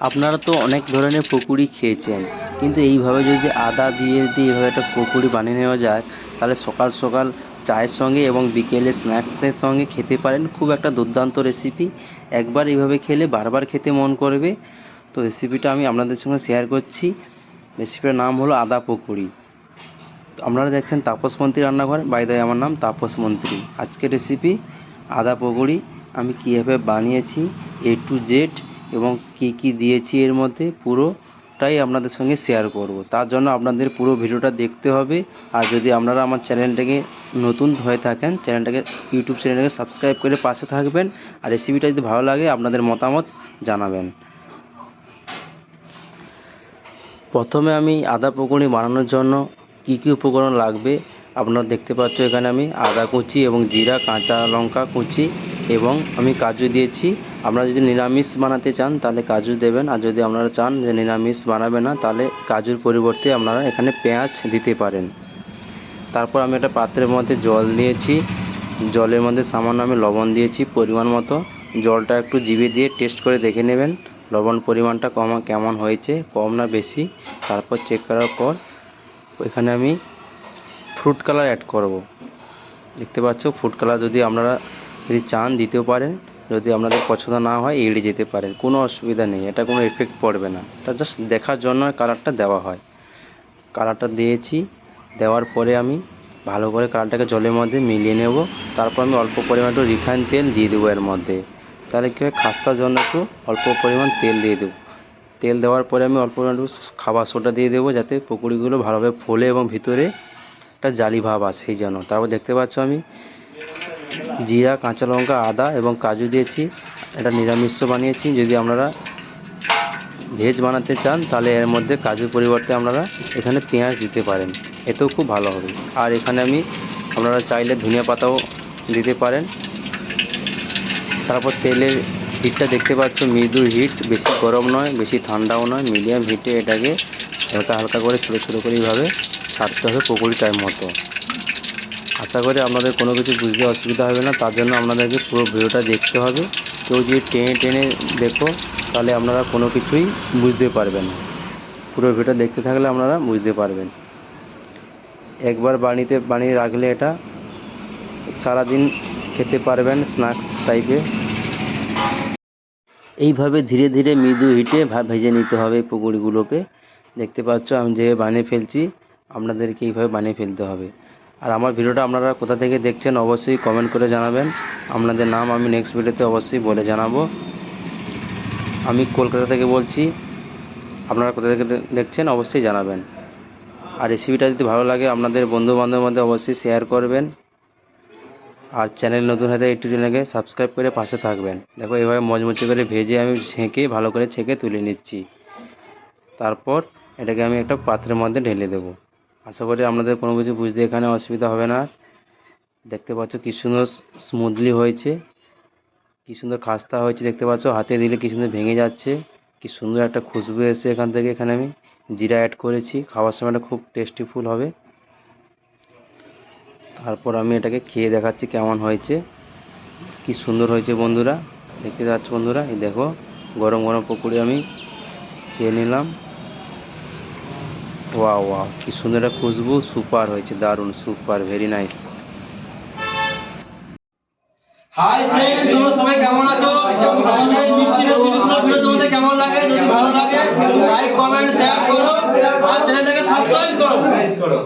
আপনারা তো অনেক ধরনের পকোড়ি খেয়েছেন, কিন্তু এইভাবে যদি আদা দিয়ে যদি এভাবে একটা পকোড়ি বানিয়ে নেওয়া যায়, তাহলে সকাল সকাল চায়ের সঙ্গে এবং বিকেলে স্ন্যাক্সের সঙ্গে খেতে পারেন, খুব একটা দুর্দান্ত রেসিপি একবার এইভাবে খেলে বারবার খেতে মন করবে। তো রেসিপিটা আমি আপনাদের সঙ্গে শেয়ার করছি। রেসিপিটার নাম হলো আদা পকোড়ি আপনারা দেখছেন তাপস মন্ত্রী রান্নাঘর। বাইদায় আমার নাম তাপস মন্ত্রী। আজকের রেসিপি আদা পকোড়ি আমি কীভাবে বানিয়েছি এ টু জেড এবং কি কি দিয়েছি এর মধ্যে, পুরোটাই আপনাদের সঙ্গে শেয়ার করব। তার জন্য আপনাদের পুরো ভিডিওটা দেখতে হবে। আর যদি আপনারা আমার চ্যানেলটাকে নতুন হয়ে থাকেন, চ্যানেলটাকে ইউটিউব চ্যানেলটাকে সাবস্ক্রাইব করে পাশে থাকবেন। আর রেসিপিটা যদি ভালো লাগে, আপনাদের মতামত জানাবেন। প্রথমে আমি আদা পকোড়ি বানানোর জন্য কি কি উপকরণ লাগবে, আপনারা দেখতে পাচ্ছ এখানে আমি আদা কুচি এবং জিরা, কাঁচা লঙ্কা কুচি এবং আমি কাজু দিয়েছি। আপনারা যদি নিরামিষ বানাতে চান, তাহলে কাজু দেবেন। আর যদি আপনারা চান যে নিরামিষ বানাবে না, তাহলে কাজুর পরিবর্তে আপনারা এখানে পেঁয়াজ দিতে পারেন। তারপর আমি একটা পাত্রের মধ্যে জল দিয়েছি। জলের মধ্যে সামান্য আমি লবণ দিয়েছি পরিমাণ মতো। জলটা একটু জিভে দিয়ে টেস্ট করে দেখে নেবেন, লবণ পরিমাণটা কমা, কেমন হয়েছে, কম না বেশি। তারপর চেক করার পর এখানে আমি ফ্রুট কালার অ্যাড করব। দেখতে পাচ্ছ ফ্রুট কালার যদি আপনারা যদি চান দিতেও পারেন। যদি আপনাদের পছন্দ না হয়, এড়িয়ে যেতে পারেন। কোনো অসুবিধা নেই, এটা কোনো এফেক্ট পড়বে না। এটা জাস্ট দেখার জন্য কালারটা দেওয়া হয়। কালারটা দিয়েছি, দেওয়ার পরে আমি ভালো করে কালারটাকে জলের মধ্যে মিলিয়ে নেব। তারপর আমি অল্প পরিমাণ একটু রিফাইন তেল দিয়ে দেবো এর মধ্যে। তাহলে কী হয়, খাস্তার জন্য একটু অল্প পরিমাণ তেল দিয়ে দেবো। তেল দেওয়ার পরে আমি অল্প পরিমাণ খাবার সোডা দিয়ে দেবো, যাতে পকোড়িগুলো ভালোভাবে ফোলে এবং ভিতরে একটা জালি ভাব আসে সেই জন্য তারপর দেখতে পাচ্ছ আমি জিরা, কাঁচা লঙ্কা, আদা এবং কাজু দিয়েছি। এটা নিরামিষ বানিয়েছি। যদি আপনারা ভেজ বানাতে চান, তাহলে এর মধ্যে কাজুর পরিবর্তে আপনারা এখানে পেঁয়াজ দিতে পারেন। এতেও খুব ভালো হবে। আর এখানে আমি আপনারা চাইলে ধনিয়া পাতাও দিতে পারেন। তারপর তেলের হিটটা দেখতে পাচ্ছ মৃদু হিট। বেশি গরম নয়, বেশি ঠান্ডাও নয়, মিডিয়াম হিটে এটাকে হালকা হালকা করে, ছোটো ছোটো করে এইভাবে ছাড়তে হবে পকোড়িটার মতো। আশা করি আপনাদের কোনো কিছু বুঝতে অসুবিধা হবে না। তার জন্য আপনাদেরকে পুরো ভিডিওটা দেখতে হবে। কেউ যদি টেনে টেনে দেখো, তাহলে আপনারা কোনো কিছুই বুঝতে পারবেন না। পুরো ভিডিওটা দেখতে থাকলে আপনারা বুঝতে পারবেন। একবার বাড়িতে বানিয়ে রাখলে এটা সারাদিন খেতে পারবেন, স্ন্যাক্স টাইপে এইভাবে ধীরে ধীরে মৃদু হিটে ভেজে নিতে হবে এই পকোড়িগুলোকে। দেখতে পাচ্ছ আমি যেভাবে বানিয়ে ফেলছি, আপনাদেরকে এইভাবে বানিয়ে ফেলতে হবে। আর আমার ভিডিওটা আপনারা কোথা থেকে দেখছেন অবশ্যই কমেন্ট করে জানাবেন। আপনাদের নাম আমি নেক্সট ভিডিওতে অবশ্যই বলে জানাব। আমি কলকাতা থেকে বলছি, আপনারা কোথা থেকে দেখছেন অবশ্যই জানাবেন। আর রেসিপিটা যদি ভালো লাগে, আপনাদের বন্ধু বান্ধবের মধ্যে অবশ্যই শেয়ার করবেন। আর চ্যানেল নতুন হাতে একটু চ্যানেলকে সাবস্ক্রাইব করে পাশে থাকবেন। দেখো, এভাবে মচমচে করে ভেজে আমি ছেঁকে, ভালো করে ছেঁকে তুলে নিচ্ছি। তারপর এটাকে আমি একটা পাত্রের মধ্যে ঢেলে দেবো। আশা করি আপনাদের কোনো কিছু বুঝতে এখানে অসুবিধা হবে না। দেখতে পাচ্ছ কি সুন্দর স্মুথলি হয়েছে। কি সুন্দর খাস্তা হয়েছে দেখতে পাচ্ছ। হাতে দিলে কি সুন্দর ভেঙে যাচ্ছে। কি সুন্দর একটা খুশবু এসে এখান থেকে। এখানে আমি জিরা অ্যাড করেছি। খাওয়ার সময়টা খুব টেস্টিফুল হবে। তারপর আমি এটাকে খেয়ে দেখাচ্ছি কেমন হয়েছে। কি সুন্দর হয়েছে বন্ধুরা। দেখতে পাচ্ছ বন্ধুরা। এই দেখো, গরম গরম পকোড়ি আমি খেয়ে নিলাম। ওয়া ওয়া কি সুন্দর একটা খুশবু সুপার হয়েছে দারুণ super very nice hi friend তোমরা সবাই কেমন আছো? আমাদের মিষ্টি রেসিপি ভিডিও তোমাদের কেমন লাগে? যদি ভালো লাগে লাইক কমেন্ট শেয়ার করো। আর চ্যানেলটাকে সাবস্ক্রাইব করো।